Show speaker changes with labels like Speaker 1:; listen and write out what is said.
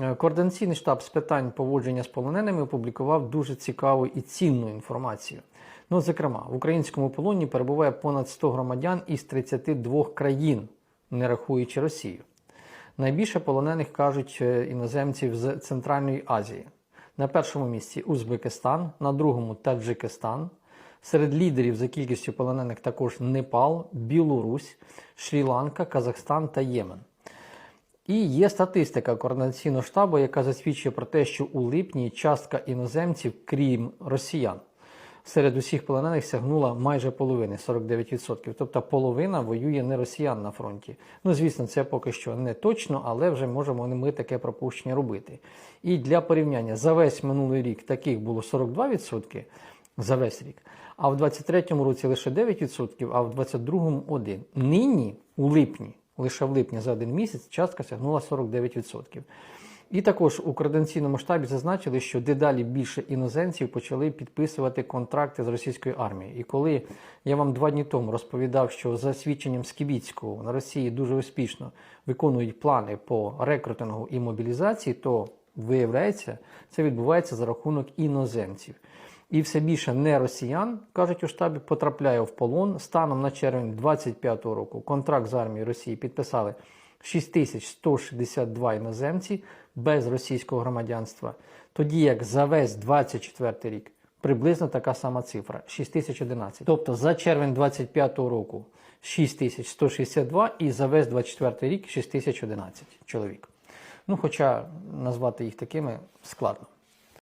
Speaker 1: Е, Координаційний штаб з питань поводження з полоненими опублікував дуже цікаву і цінну інформацію. Ну, зокрема, в українському полоні перебуває понад 100 громадян із 32 країн, не рахуючи Росію. Найбільше полонених кажуть е, іноземців з Центральної Азії. На першому місці Узбекистан, на другому Таджикистан. Серед лідерів за кількістю полонених також Непал, Білорусь, Шрі-Ланка, Казахстан та Ємен. І є статистика координаційного штабу, яка засвідчує про те, що у липні частка іноземців, крім росіян, серед усіх полонених сягнула майже половини 49%. Тобто половина воює не росіян на фронті. Ну, звісно, це поки що не точно, але вже можемо ми таке пропущення робити. І для порівняння за весь минулий рік таких було 42% за весь рік, а в 23-му році лише 9%, а в 22-му 1%. Нині, у липні, лише в липні за один місяць частка сягнула 49%. І також у координаційному штабі зазначили, що дедалі більше іноземців почали підписувати контракти з російською армією. І коли я вам два дні тому розповідав, що за свідченням Скібіцького на Росії дуже успішно виконують плани по рекрутингу і мобілізації, то виявляється, це відбувається за рахунок іноземців. І все більше не росіян, кажуть у штабі, потрапляє в полон. Станом на червень 2025 року контракт з армією Росії підписали 6162 іноземці без російського громадянства. Тоді як за весь 24 рік приблизно така сама цифра 6011. Тобто за червень 2025 року 6162 і за весь 24 рік 6011 чоловік. Ну, хоча назвати їх такими складно.